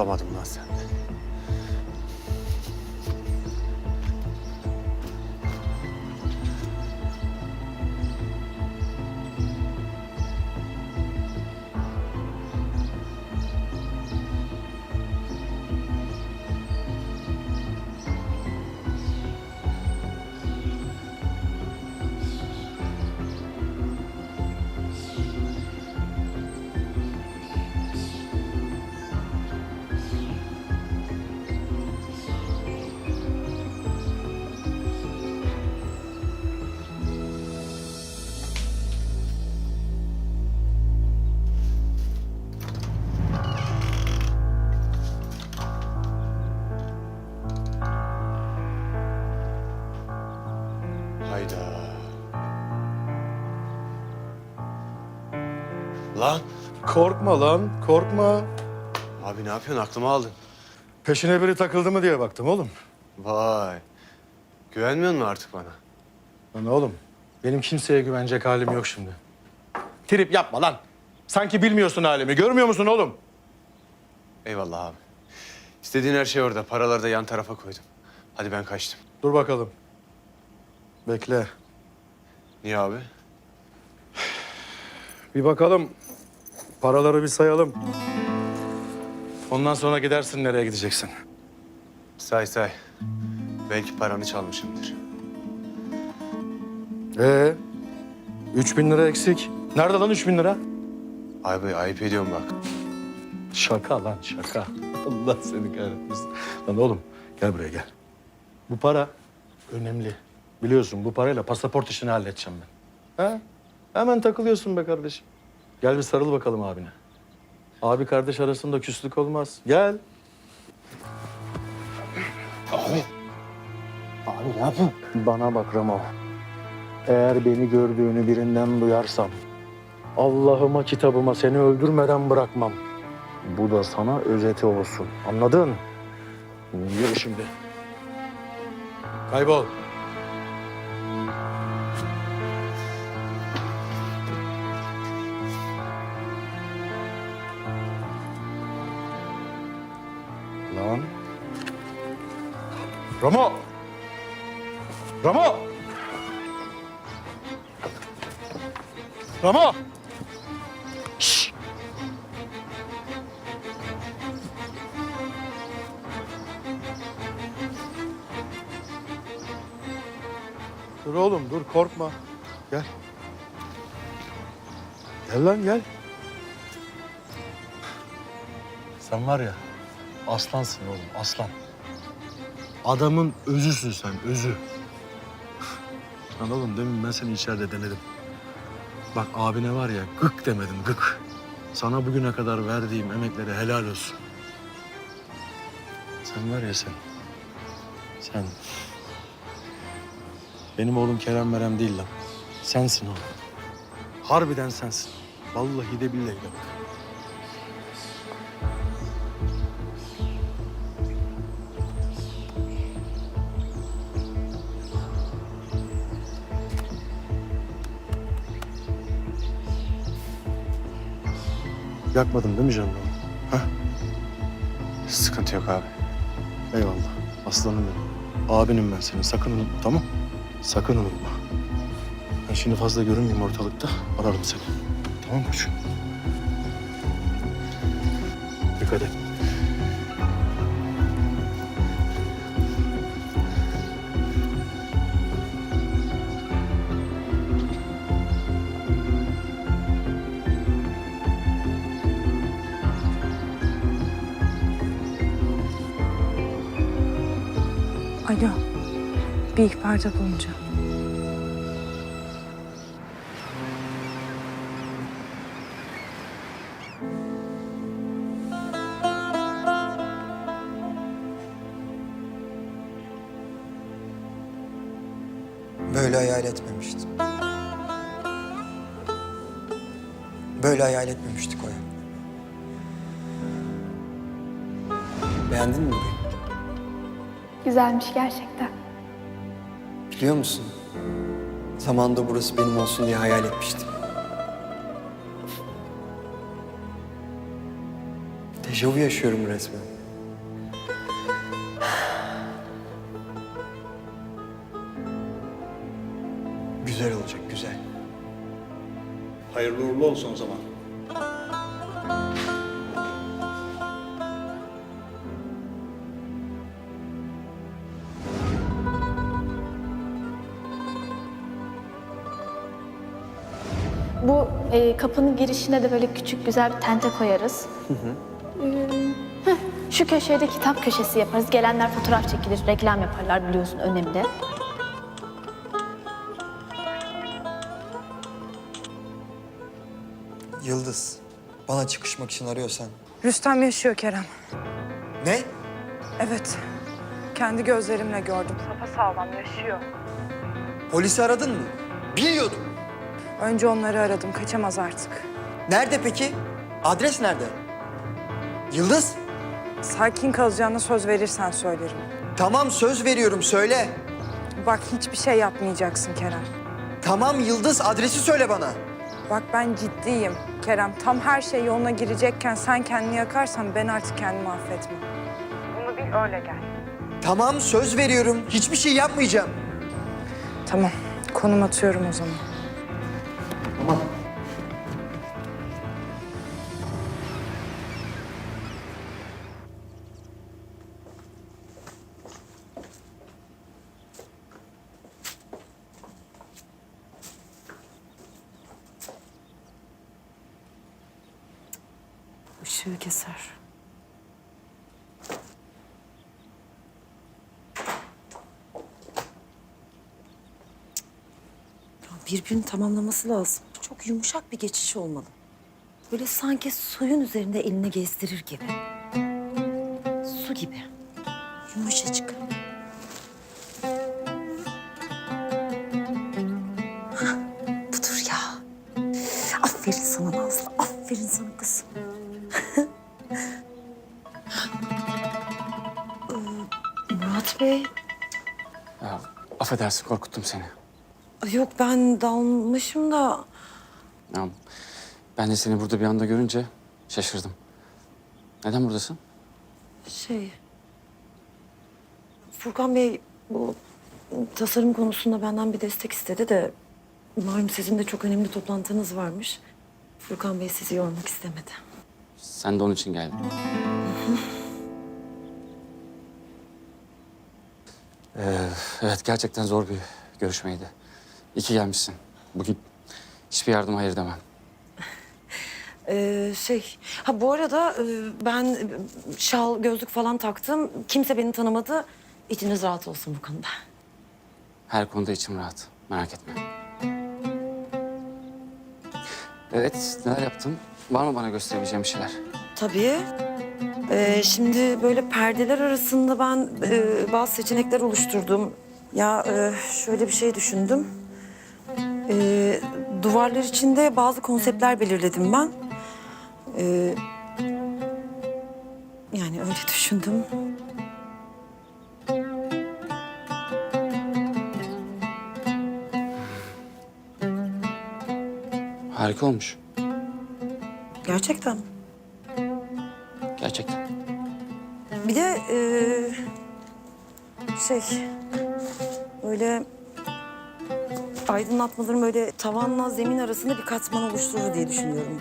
kurtulamadım lan senden. Hayda. Lan Korkma lan, korkma. abi ne yapıyorsun aklımı aldın. Peşine biri takıldı mı diye baktım oğlum. Vay. Güvenmiyor musun artık bana? Lan oğlum, benim kimseye güvenecek halim yok şimdi. Trip yapma lan. Sanki bilmiyorsun halimi, görmüyor musun oğlum? Eyvallah abi. İstediğin her şey orada. Paraları da yan tarafa koydum. Hadi ben kaçtım. Dur bakalım. Bekle. Niye abi? Bir bakalım. Paraları bir sayalım. Ondan sonra gidersin nereye gideceksin. Say say. Belki paranı çalmışımdır. Ee, üç bin lira eksik. Nerede lan üç bin lira? Abi ayıp ediyorum bak. Şaka lan şaka. Allah seni kahretmesin. Lan oğlum gel buraya gel. Bu para önemli. Biliyorsun bu parayla pasaport işini halledeceğim ben. Ha? Hemen takılıyorsun be kardeşim. Gel bir sarıl bakalım abine. Abi kardeş arasında küslük olmaz. Gel. Abi. Abi ne yapıyorsun? Bana bak Ramo. Eğer beni gördüğünü birinden duyarsam... ...Allah'ıma kitabıma seni öldürmeden bırakmam. Bu da sana özeti olsun. Anladın? Yürü şimdi. Kaybol. Ramo! Ramo! Ramo! Şşş! Dur oğlum dur korkma. Gel. Gel lan gel. Sen var ya aslansın oğlum aslan. Adamın özüsün sen, özü. Lan demin ben seni içeride denedim. Bak abine var ya gık demedim gık. Sana bugüne kadar verdiğim emeklere helal olsun. Sen var ya sen. Sen. Benim oğlum Kerem Merem değil lan. Sensin oğlum. Harbiden sensin. Vallahi de billahi de bak. Yakmadın değil mi canım? Sıkıntı yok abi. Eyvallah. Aslanım benim. Abinim ben senin. Sakın unutma tamam Sakın unutma. Ben şimdi fazla görünmeyeyim ortalıkta. Ararım seni. Tamam mı? Dikkat et. Bir ihbarda bulunacağım. Böyle hayal etmemiştim. Böyle hayal etmemiştik Oya. Beğendin mi burayı? Güzelmiş gerçekten. Biliyor musun? Zamanında burası benim olsun diye hayal etmiştim. Dejavu yaşıyorum resmen. Güzel olacak, güzel. Hayırlı uğurlu olsun o zaman. E, kapının girişine de böyle küçük güzel bir tente koyarız. Ee, heh, Şu köşeye de kitap köşesi yaparız. Gelenler fotoğraf çekilir, reklam yaparlar biliyorsun önemli. Yıldız, bana çıkışmak için arıyorsan. Rüstem yaşıyor Kerem. Ne? Evet. Kendi gözlerimle gördüm. Sapasağlam yaşıyor. Polisi aradın mı? Biliyordum. Önce onları aradım. Kaçamaz artık. Nerede peki? Adres nerede? Yıldız? Sakin kalacağına söz verirsen söylerim. Tamam söz veriyorum söyle. Bak hiçbir şey yapmayacaksın Kerem. Tamam Yıldız adresi söyle bana. Bak ben ciddiyim Kerem. Tam her şey yoluna girecekken sen kendini yakarsan ben artık kendimi affetmem. Bunu bil öyle gel. Tamam söz veriyorum. Hiçbir şey yapmayacağım. Tamam. Konum atıyorum o zaman. Işığı keser. Birbirini tamamlaması lazım. Çok yumuşak bir geçiş olmalı. Böyle sanki suyun üzerinde eline gezdirir gibi. Su gibi. Yumuşacık. Hah, budur ya. Aferin sana Nazlı. Aferin sana Ya, affedersin korkuttum seni. Yok ben dalmışım da. Ya, ben de seni burada bir anda görünce şaşırdım. Neden buradasın? Şey... Furkan Bey bu tasarım konusunda benden bir destek istedi de... Malum sizin de çok önemli toplantınız varmış. Furkan Bey sizi yormak istemedi. Sen de onun için geldin. Ee, evet gerçekten zor bir görüşmeydi. İyi ki gelmişsin. Bugün hiçbir yardım hayır demem. Ee, şey, ha bu arada e, ben şal, gözlük falan taktım. Kimse beni tanımadı. İçiniz rahat olsun bu konuda. Her konuda içim rahat. Merak etme. Evet, neler yaptın? Var mı bana gösterebileceğin bir şeyler? Tabii. Ee, şimdi böyle perdeler arasında ben e, bazı seçenekler oluşturdum. Ya e, şöyle bir şey düşündüm. Ee, duvarlar içinde bazı konseptler belirledim ben. Ee, yani öyle düşündüm. Harika olmuş. Gerçekten. Bir de e, şey böyle aydınlatmaların böyle tavanla zemin arasında bir katman oluşturur diye düşünüyorum.